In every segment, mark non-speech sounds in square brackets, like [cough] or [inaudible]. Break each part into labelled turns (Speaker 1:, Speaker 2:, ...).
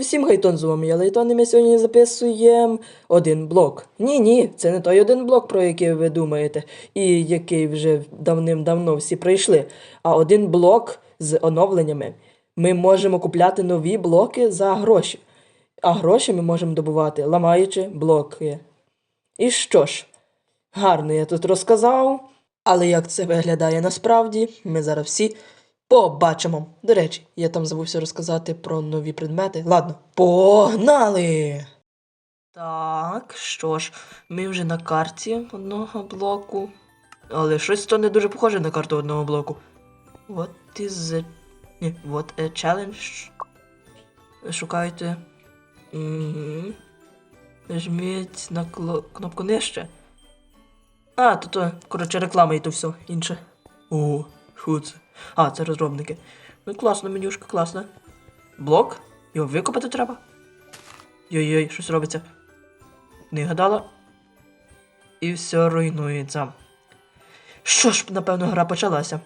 Speaker 1: всім гайтон з вами. Я ми сьогодні записуємо один блок. Ні, ні, це не той один блок, про який ви думаєте, і який вже давним-давно всі пройшли. А один блок з оновленнями. Ми можемо купляти нові блоки за гроші. А гроші ми можемо добувати, ламаючи блоки. І що ж, гарно я тут розказав, але як це виглядає насправді, ми зараз всі побачимо. До речі, я там забувся розказати про нові предмети. Ладно, погнали! Так, що ж, ми вже на карті одного блоку. Але щось то не дуже похоже на карту одного блоку. What is the... Ні, what a challenge. Шукайте. Угу. Нажміть на кло- кнопку нижче. А, то то, коротше, реклама і то все інше. О, що це? А, це розробники. Ну класно, менюшка, класно. Блок? Його викопати треба. Йой-йой, щось робиться. Не гадала. І все руйнується. Що ж, напевно, гра почалася.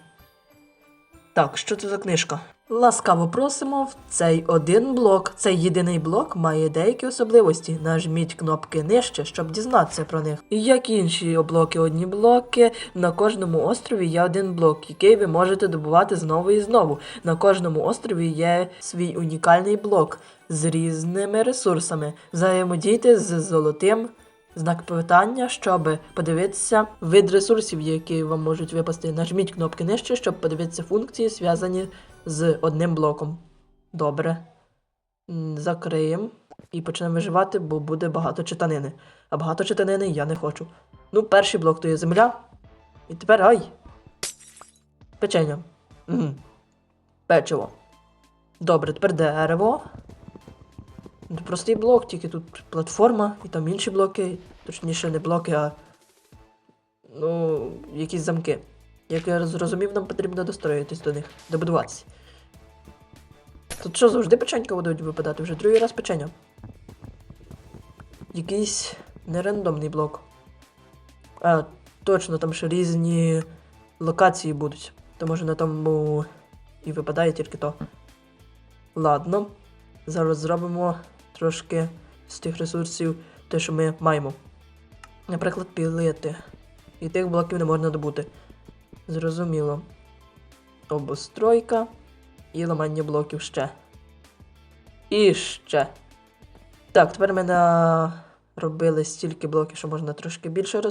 Speaker 1: Так, що це за книжка? Ласкаво просимо в цей один блок. Цей єдиний блок має деякі особливості. Нажміть кнопки нижче, щоб дізнатися про них. Як інші блоки, одні блоки, на кожному острові є один блок, який ви можете добувати знову і знову. На кожному острові є свій унікальний блок з різними ресурсами. Взаємодійте з золотим знак питання, щоб подивитися вид ресурсів, які вам можуть випасти. Нажміть кнопки нижче, щоб подивитися функції, зв'язані з одним блоком. Добре. Закриємо і почнемо виживати, бо буде багато читанини. А багато читанини я не хочу. Ну, перший блок то є земля. І тепер ай. Печення. Угу. Печиво. Добре, тепер дерево. Ну, Простий блок, тільки тут платформа і там інші блоки. Точніше, не блоки, а. Ну, якісь замки. Як я зрозумів, нам потрібно достроїтись до них, добудуватися. Тут що завжди печенька будуть випадати? Вже другий раз печення. Якийсь нерандомний блок. А, точно, там ще різні локації будуть. То може на тому і випадає тільки то. Ладно. Зараз зробимо трошки з тих ресурсів те, що ми маємо. Наприклад, пілети. І тих блоків не можна добути. Зрозуміло. Обостройка і ламання блоків ще. І ще. Так, тепер ми наробили стільки блоків, що можна трошки більше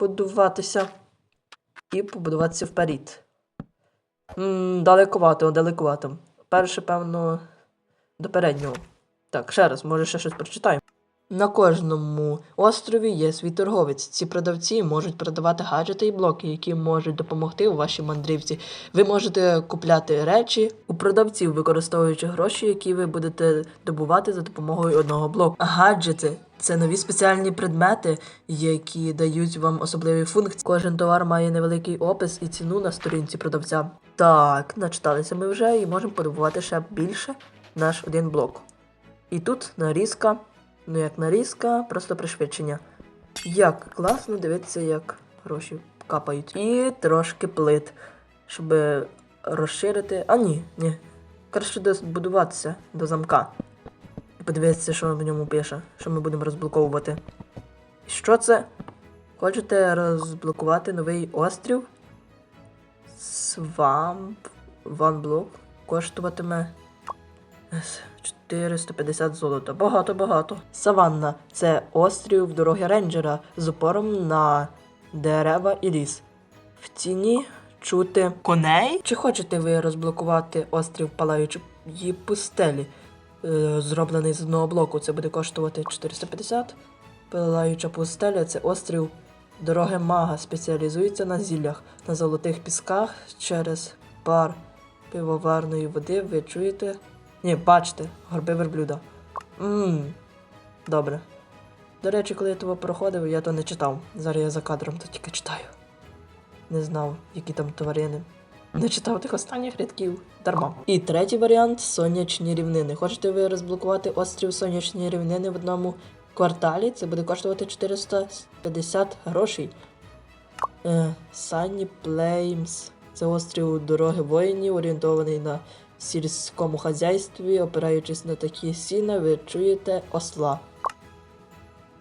Speaker 1: розбудуватися. І побудуватися вперед. М, далековато, далековато. Перше, певно, до переднього. Так, ще раз, може ще щось прочитаємо. На кожному острові є свій торговець. Ці продавці можуть продавати гаджети і блоки, які можуть допомогти у вашій мандрівці. Ви можете купляти речі у продавців, використовуючи гроші, які ви будете добувати за допомогою одного блоку. Гаджети це нові спеціальні предмети, які дають вам особливі функції. Кожен товар має невеликий опис і ціну на сторінці продавця. Так, начиталися ми вже і можемо подобувати ще більше наш один блок. І тут нарізка. Ну, як нарізка, просто пришвидшення. Як класно дивитися, як гроші капають. І трошки плит, щоб розширити. А ні, ні. Краще добудуватися до замка. І подивитися, що в ньому пише, що ми будемо розблоковувати. Що це? Хочете розблокувати новий острів? Свамп. Ван блок коштуватиме 450 золота. Багато-багато. Саванна це острів дороги рейнджера з упором на дерева і ліс. В тіні чути коней. Чи хочете ви розблокувати острів палаючої пустелі? Е, зроблений з одного блоку. Це буде коштувати 450. Палаюча пустеля це острів дороги мага. Спеціалізується на зіллях, на золотих пісках через пар пивоварної води. Ви чуєте? Ні, бачите, горби верблюда. Ммм. Добре. До речі, коли я того проходив, я то не читав. Зараз я за кадром то тільки читаю. Не знав, які там тварини. Не читав тих останніх рядків. Дарма. І третій варіант сонячні рівнини. Хочете ви розблокувати острів сонячні рівнини в одному кварталі? Це буде коштувати 450 грошей. Е, Sunny Plains. Це острів дороги воїнів, орієнтований на сільському хазяйстві, опираючись на такі сіна, ви чуєте осла.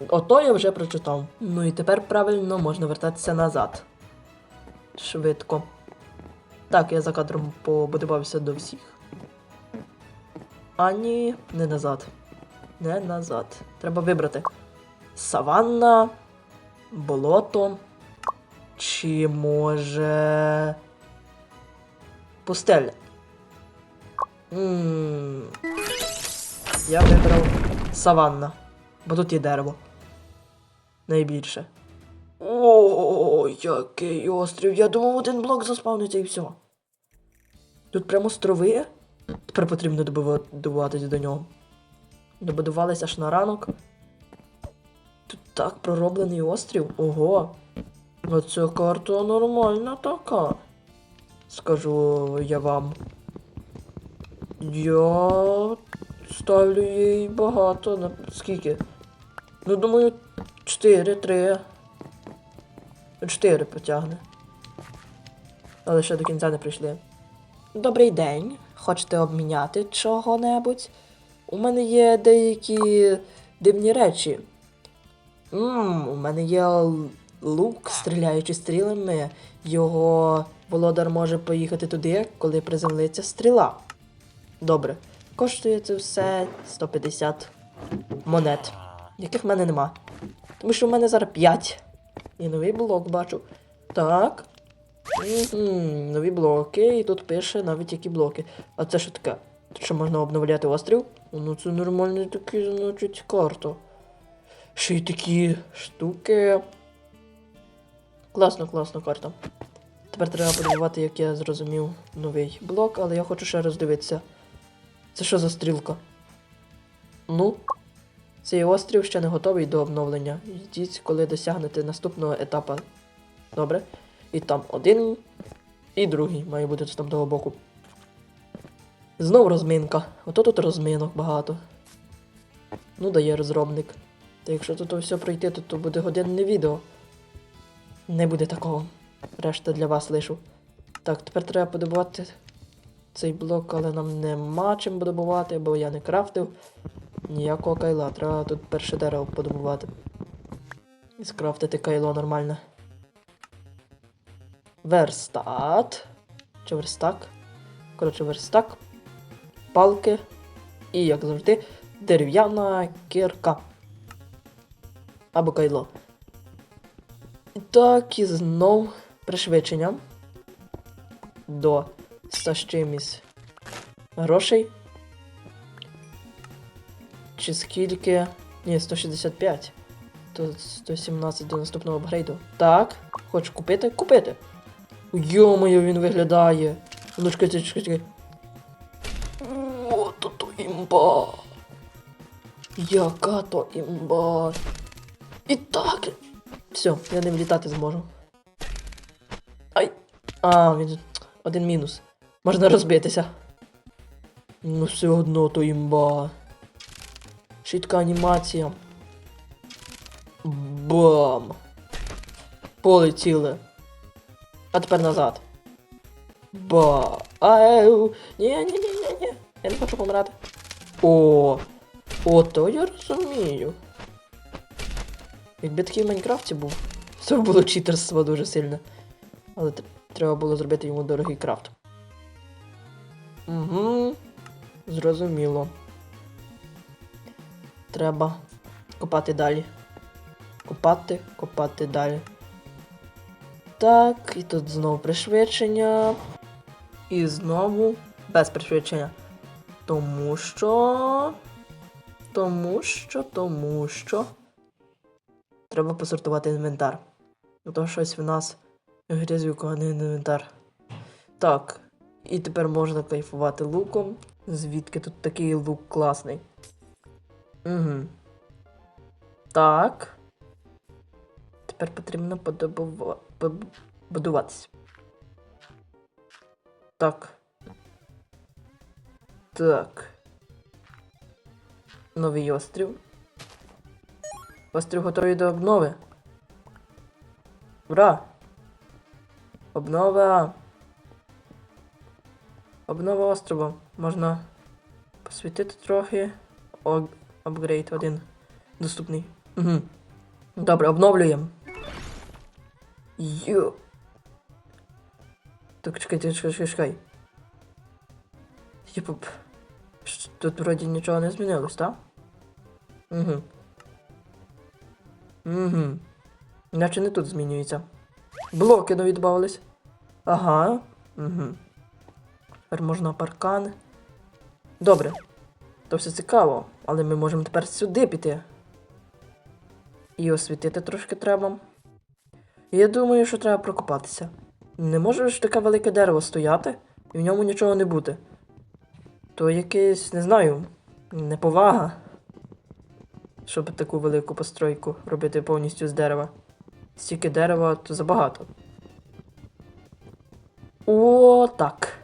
Speaker 1: Ото я вже прочитав. Ну і тепер правильно можна вертатися назад. Швидко. Так, я за кадром побудувався до всіх. А ні, не назад. Не назад. Треба вибрати. Саванна, болото. Чи може. Пустеля. М Я вибрав саванна. Бо тут є дерево. Найбільше. О, який острів. Я думав, один блок заспавниться і все. Тут прямо острови. Тепер потрібно добива- добуватись до нього. Добудувались аж на ранок. Тут так пророблений острів. Ого. Оця карта нормальна така. Скажу я вам. Я ставлю їй багато. На... Скільки? Ну, думаю, 4, 3. 4 потягне. Але ще до кінця не прийшли. Добрий день. Хочете обміняти чого-небудь? У мене є деякі дивні речі. Ммм, у мене є лук, стріляючи стрілами. Його володар може поїхати туди, коли приземлиться стріла. Добре. Коштує це все 150 монет, яких в мене нема. Тому що в мене зараз 5. І новий блок бачу. Так. Угу, нові блоки, і тут пише навіть які блоки. А це що таке? Тут що можна обновляти острів? Ну це нормальний такий, значить, карта. Ще й такі штуки. Класно, класно карта. Тепер треба подивувати, як я зрозумів новий блок, але я хочу ще роздивитися. Це що за стрілка? Ну, цей острів ще не готовий до обновлення. Йдіть, коли досягнете наступного етапу. Добре? І там один, і другий має бути з там того боку. Знов розминка. Ото тут розминок багато. Ну, дає розробник. Та якщо тут все пройти, то, то буде годинне відео. Не буде такого. Решта для вас лишу. Так, тепер треба подобувати цей блок, але нам нема чим добувати, бо я не крафтив ніякого кайла. Треба тут перше дерево подобувати. І скрафтити кайло нормально. Верстат. Чи верстак? Коротше, верстак. Палки. І, як завжди, дерев'яна кірка. Або кайло. Так, і знов пришвидшення. До 100 з грошей. Чи скільки? Ні, 165. То 117 до наступного апгрейду. Так, хочеш купити? Купити. Йо-моє, він виглядає. Ну, чекай, чекай, чекай. О, то імба. Яка то імба. І так. Все, я ним літати зможу. Ай. А, він. Один мінус. Можна розбитися. Ну, все одно то імба. Швидка анімація. Бам! Полетіли. А тепер назад. Ба. Ау. Ні, ні, ні, ні, ні. Я не хочу помирати. О. О, то я розумію. Якби такий в Майнкрафті був, це було читерство дуже сильне. Але треба було зробити йому дорогий крафт. Угу. Зрозуміло. Треба копати далі. Копати, копати далі. Так, і тут знову пришвидшення. І знову без пришвидшення. Тому що. Тому що, тому що. Треба посортувати інвентар. Ну то щось в нас грязюка, а не інвентар. Так. І тепер можна кайфувати луком. Звідки тут такий лук класний. Угу. Так. Тепер потрібно подобува... будуватися. Так. Так. Новий острів. Острів готовий до обнови. Ура! Обнова. Обнова острова. Можна посвітити трохи. О, апгрейд один доступний. Угу. Добре, обновлюємо. Йо. Так, чекай, чекай, чекай. Типу, тут вроді нічого не змінилось, так? Угу. Угу. Наче не тут змінюється. Блоки нові додавались. Ага. Угу. Тепер можна паркан. Добре. То все цікаво, але ми можемо тепер сюди піти. І освітити трошки треба. Я думаю, що треба прокопатися. Не може ж таке велике дерево стояти і в ньому нічого не бути. То якесь, не знаю, неповага. Щоб таку велику постройку робити повністю з дерева. Стільки дерева, то забагато. О, так.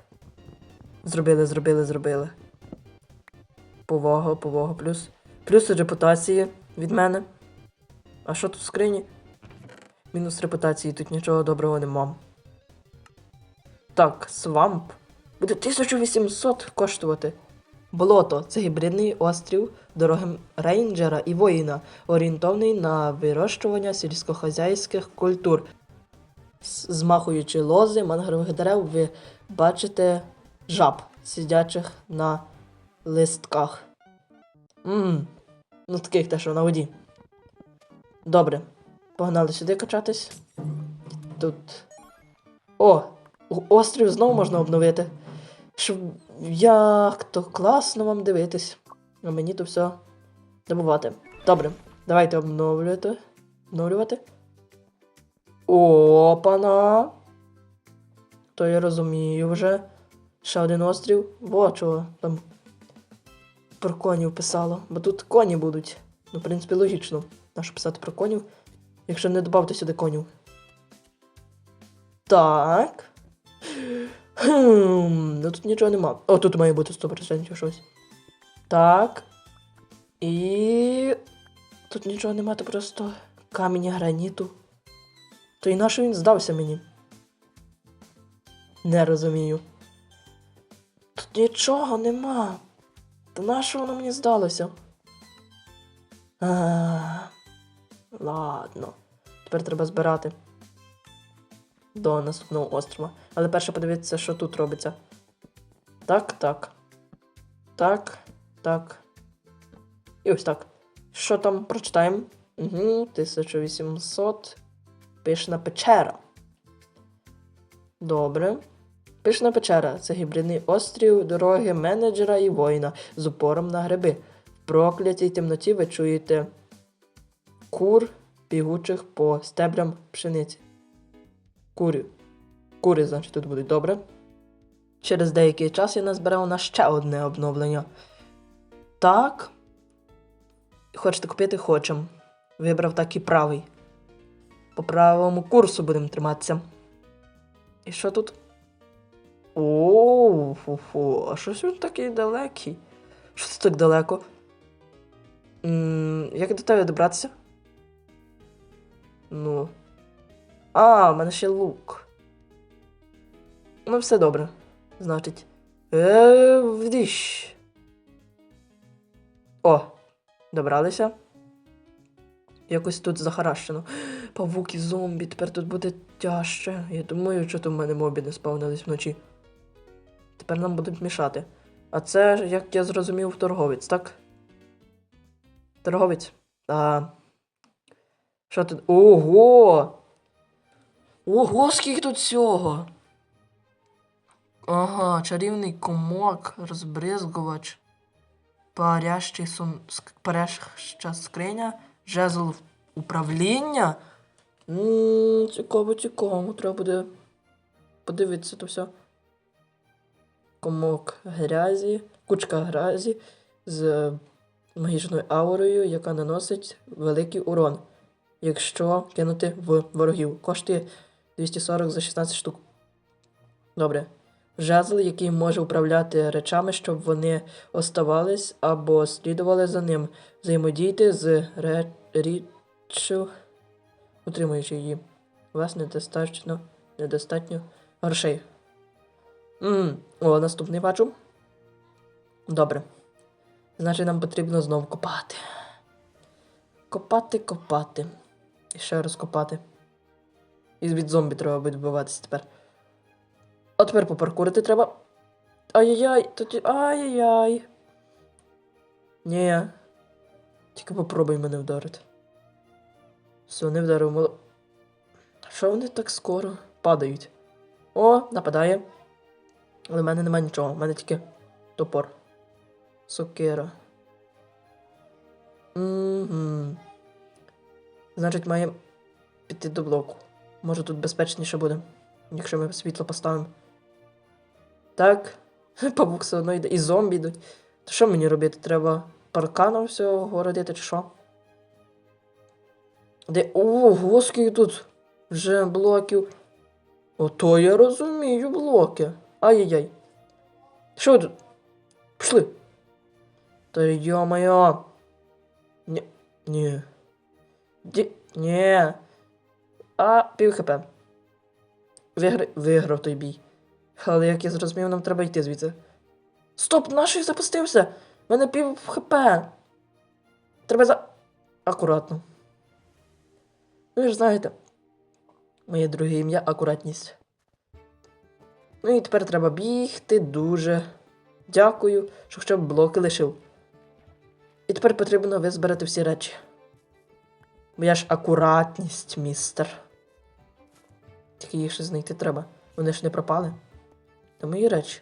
Speaker 1: Зробили, зробили, зробили. Повага, повага, плюс. Плюс репутації від мене. А що тут в скрині? Мінус репутації, тут нічого доброго нема. Так, свамп. Буде 1800 коштувати. Болото це гібридний острів дороги рейнджера і воїна, орієнтований на вирощування сільськохозяйських культур. Змахуючи лози мангрових дерев, ви бачите жаб, сидячих на листках. Ммм, ну таких те, що на воді. Добре. Погнали сюди качатись. Тут. О! Острів знову можна обновити. Щоб як то класно вам дивитись. А мені то все добувати. Добре, давайте обновлювати. Обновлювати. Опана. То я розумію вже. Ще один острів. Во чого там про конів писало. Бо тут коні будуть. Ну, в принципі, логічно. Нащо писати про конів, якщо не додати сюди конів. Так. Хм, ну тут нічого нема. О, тут має бути 100% щось. Так. І. Тут нічого нема, то просто камінь граніту. То і на що він здався мені? Не розумію. Нічого нема. То на що воно мені здалося? А, ладно. Тепер треба збирати до наступного острова. Але перше подивитися, що тут робиться. Так, так. Так, так. І ось так. Що там прочитаємо? Угу, 1800. Пишна печера. Добре. Пишна печера це гібридний острів дороги менеджера і воїна з упором на гриби. В проклятій темноті ви чуєте кур, бігучих по стеблям пшениці. Кури. Кури, значить, тут будуть добре. Через деякий час я назбирав на ще одне обновлення. Так. Хочете купити? Хочем. Вибрав так і правий. По правому курсу будемо триматися. І що тут? О, фу-фу, а щось він такий далекий. Що це так далеко? м як до тебе добратися? Ну. А, в мене ще лук. Ну, все добре. Значить. Е, вдіщ. О, добралися. Якось тут захаращено. Павук і зомбі, тепер тут буде тяжче. Я думаю, що то в мене мобі не спавнились вночі. Тепер нам будуть мішати. А це, як я зрозумів, торговець, так? Торговець. А... Що тут? Ого! Ого, скільки тут всього! Ага, чарівний комок, розбризгувач, парящий сум... паряща скриня, жезл управління. Цікаво, цікаво, треба буде подивитися то все. Комок грязі, кучка грязі з магічною аурою, яка наносить великий урон, якщо кинути в ворогів. Коштує 240 за 16 штук. Добре. Жезл, який може управляти речами, щоб вони оставались або слідували за ним. Взаємодійте з річчю, утримуючи її. Вас недостатньо, недостатньо грошей. М, О, наступний бачу. Добре. Значить, нам потрібно знову копати. Копати, копати. І ще раз копати. І від зомбі треба буде вбиватися тепер. А тепер попаркурити треба. Ай-яй-яй, тут. Ай-яй-яй. Ні. Тільки попробуй мене вдарити. Все, не вдарив. Що вони так скоро падають? О, нападає. Але в мене немає нічого, в мене тільки топор. Сокира. Угу. Значить, маємо піти до блоку. Може тут безпечніше буде, якщо ми світло поставимо. Так. [laughs] Павук все одно йде. І зомбі йдуть. То що мені робити? Треба парканом все городити, чи що? Де. Ого, скільки тут вже блоків. Ото я розумію блоки. Ай-яй-яй. Що ви тут? Пішли. Та йо-моє. Ні. Ні. Ді... Ні. А, пів хп. Вигр... Виграв той бій. Але як я зрозумів, нам треба йти звідси. Стоп, наш запустився! Мене пів хп. Треба за. Акуратно. Ви ж знаєте. Моє друге ім'я акуратність. Ну і тепер треба бігти дуже. Дякую, що хоча б блоки лишив. І тепер потрібно визбирати всі речі. Бо я ж акуратність, містер. Тільки їх ще знайти треба. Вони ж не пропали. Та мої речі.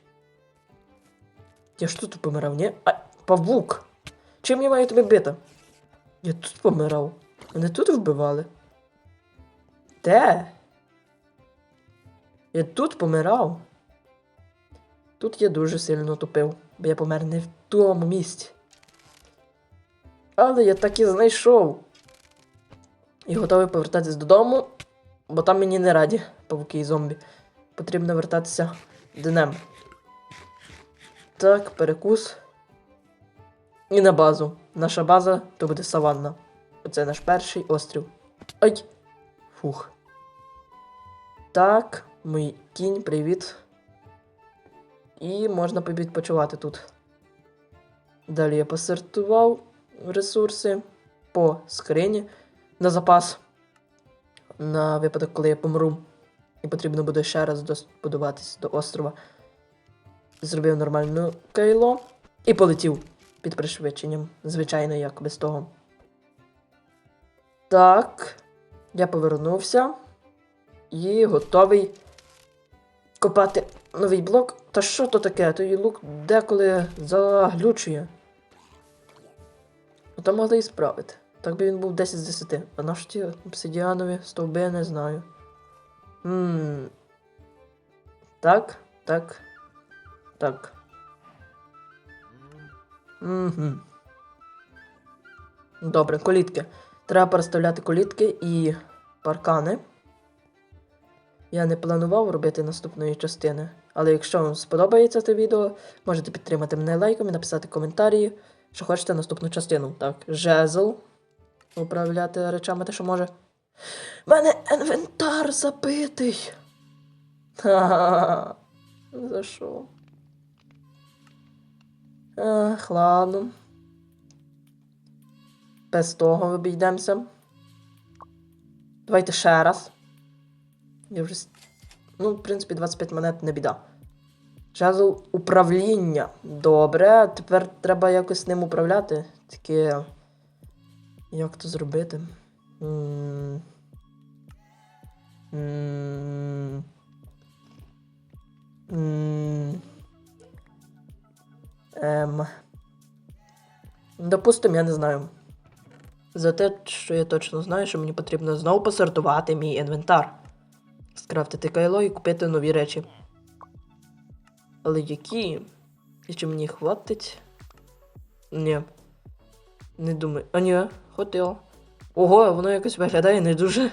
Speaker 1: Я ж тут помирав, ні? А, павук! Чим я маю тебе бити? Я тут помирав. Мене тут вбивали. Де? Я тут помирав. Тут я дуже сильно тупив, бо я помер не в тому місці. Але я так і знайшов. І готовий повертатись додому, бо там мені не раді, павуки і зомбі. Потрібно вертатися днем. Так, перекус. І на базу. Наша база то буде саванна. Оце наш перший острів. Ай! Фух. Так, мій кінь, привіт. І можна відпочивати тут. Далі я посортував ресурси по скрині на запас. На випадок, коли я помру. І потрібно буде ще раз добудуватись до острова. Зробив нормальну кайло і полетів під пришвидшенням. Звичайно, як без того. Так. Я повернувся і готовий копати новий блок. Та що то таке? Той лук деколи заглючує. Ну там могли і справити. Так би він був 10 з 10. А на ті обсидіанові стовби я не знаю. Ммм. Так, так. Так. Угу. Добре, колітки. Треба переставляти колітки і паркани. Я не планував робити наступної частини, але якщо вам сподобається це відео, можете підтримати мене лайком і написати коментарі, що хочете наступну частину. Так, жезл. Управляти речами те, що може. У мене інвентар забитий. Ха-ха-ха. [laughs] За що? Ах, ладно. Без того обійдемося. Давайте ще раз. Я вже. Ну, в принципі, 25 монет не біда. Жезл управління. Добре, тепер треба якось ним управляти. Таке. Як то зробити? М. М. Ем. Допустим, я не знаю. За те, що я точно знаю, що мені потрібно знову посортувати мій інвентар. Скрафтити кайло і купити нові речі. Але які? І чи мені хватить? Ні. Не думаю. А ні, хотіло. Ого, воно якось виглядає не дуже.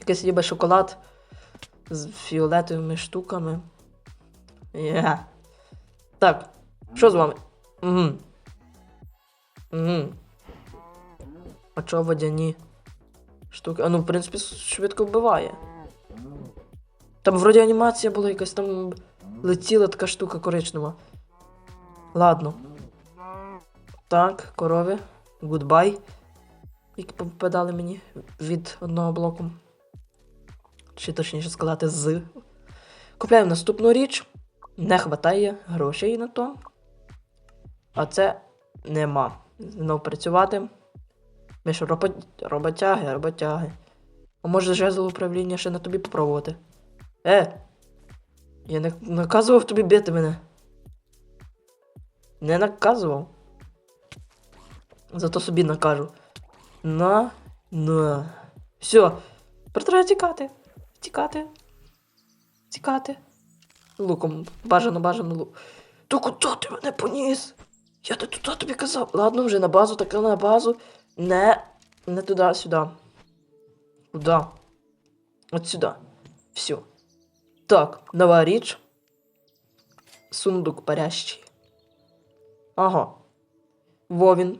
Speaker 1: Якийсь ніби шоколад з фіолетовими штуками. Yeah. Так, що з вами? Угу. Угу. А чого водяні штуки? А ну, в принципі, швидко вбиває. Там вроді анімація була якась, там летіла така штука коричнева. Ладно. Так, корови. Гудбай. Які попадали мені від одного блоку. Чи точніше сказати, з. Купляємо наступну річ. Не хватає грошей на то. А це нема. Знов працювати. Ми ж робот... роботяги, роботяги. А може жезл управління ще на тобі попробувати? Е! Я не наказував тобі бити мене. Не наказував. Зато собі накажу. На. На. Все. Тепер треба тікати. Тікати. Тікати. Луком. Бажано, бажано лук. То куди ти мене поніс? Я туди тобі казав. Ладно, вже на базу, так на базу. Не. Не туди, сюди. Куда? От сюди. Все. Так, нова річ. Сундук парящий. Ага. Вовін.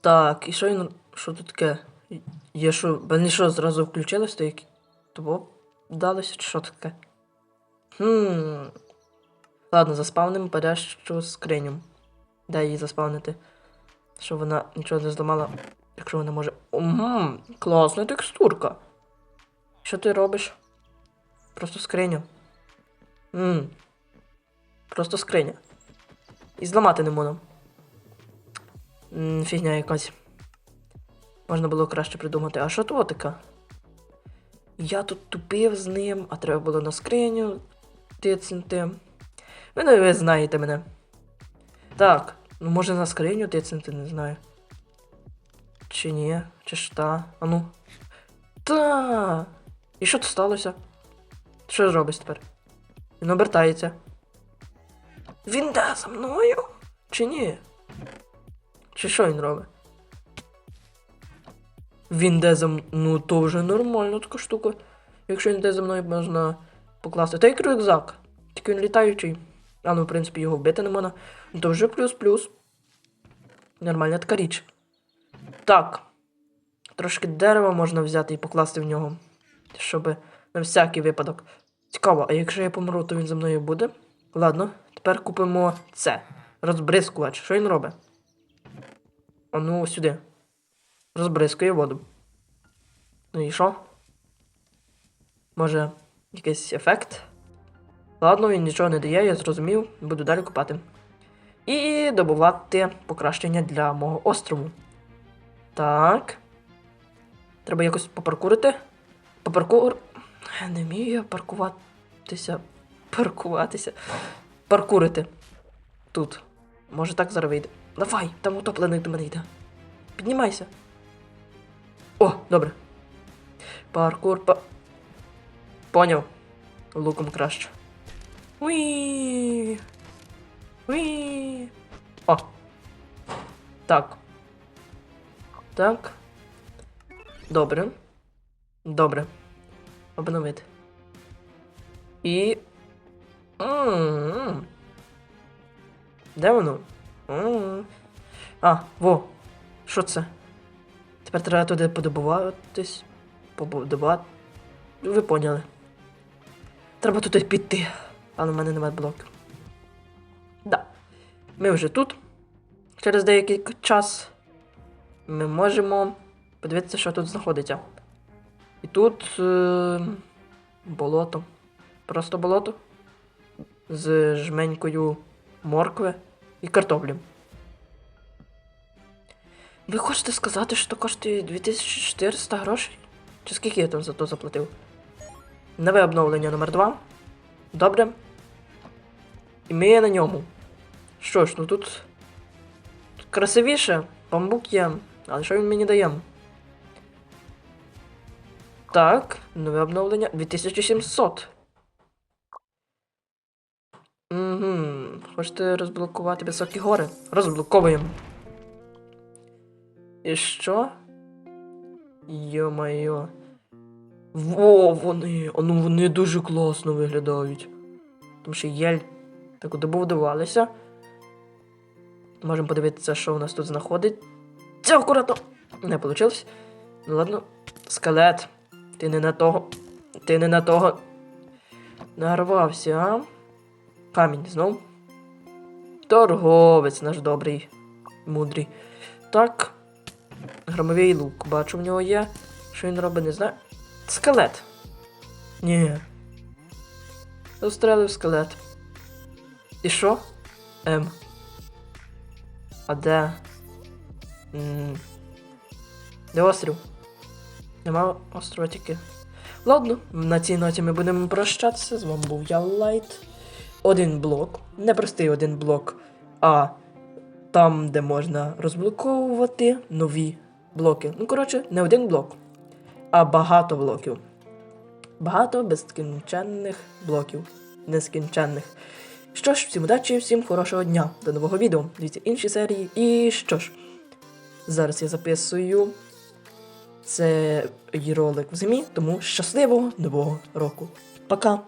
Speaker 1: Так, і що він. Що тут таке? Є що. Вони що, зразу включились, то які. Того вдалося, чи що таке? Хм. Ладно, заспавнимо парящу скриню. Дай її заспавнити. Щоб вона нічого не зламала, якщо вона може. Угу, класна текстурка. Що ти робиш? Просто скриню. Ммм. Просто скриня. І зламати не можна. М, Фігня якась. Можна було краще придумати. А що то таке? Я тут тупив з ним, а треба було на скриню тицнути. Ви не ви знаєте мене. Так, ну може на скриню тицнути, не знаю. Чи ні? Чи ж та? А ну. Та. І що тут сталося? Що зробиш тепер? Він обертається. Він йде за мною? Чи ні? Чи що він робить? Він йде за мною. Ну то вже нормально така штука. Якщо він йде за мною, можна покласти. Та як рюкзак. Тільки він літаючий. А ну, в принципі, його вбити не можна. Вже плюс-плюс. Нормальна така річ. Так. Трошки дерева можна взяти і покласти в нього. Щоб на всякий випадок. Цікаво, а якщо я помру, то він за мною буде. Ладно, тепер купимо це. Розбризкувач. Що він робить? А ну сюди. Розбризкує воду. Ну і що? Може, якийсь ефект? Ладно, він нічого не дає, я зрозумів, буду далі купати. І добувати покращення для мого острову. Так. Треба якось попаркурити. Попаркур. Не вмію я паркуватися. Паркуватися. Паркурити. Тут. Може так зараз вийде. Давай, там утоплений до мене йде. Піднімайся. О, добре. Паркур па. Поняв. Луком краще. Уі. О. Так. Так. Добре. Добре. Обновити. І. М-м-м. Де воно? М-м. А, во. Що це? Тепер треба туди подобуватись. Побудувати. Ви поняли. Треба туди піти. Але в мене немає блоків. Да. Ми вже тут. Через деякий час ми можемо подивитися, що тут знаходиться. І тут е, болото. Просто болото. З жменькою моркви і картоплі. Ви хочете сказати, що коштує 2400 грошей? Чи скільки я там за то заплатив? Нове обновлення номер 2 Добре. І ми на ньому. Що ж, ну тут. красивіше, бамбук є. Але що він мені дає? Так, нове обновлення 2700. Угу. Хочете розблокувати високі гори? Розблоковуємо. І що? Йо-майо. Во, вони. А ну вони дуже класно виглядають. Тому що єль так добудувалися. Можемо подивитися, що у нас тут знаходить. Це акуратно. Не вийшло. Ну ладно. Скелет. Ти не на того. Ти не на того Нарвався, а? Камінь знов. Торговець наш добрий, мудрий. Так. Громовий лук. Бачу, в нього є. Що він робить, не знаю. Скелет. Ні. Застрелив скелет. І що? Ем. А де? М. Де острів? Нема острова тільки. Ладно, на цій ноті ми будемо прощатися. З вами був я Лайт. Один блок. Не простий один блок, а там, де можна розблоковувати нові блоки. Ну, коротше, не один блок, а багато блоків. Багато безкінченних блоків. Нескінченних. Що ж, всім удачі, всім хорошого дня. До нового відео. Дивіться інші серії. І що ж, зараз я записую цей ролик в зимі, тому щасливого нового року. Пока!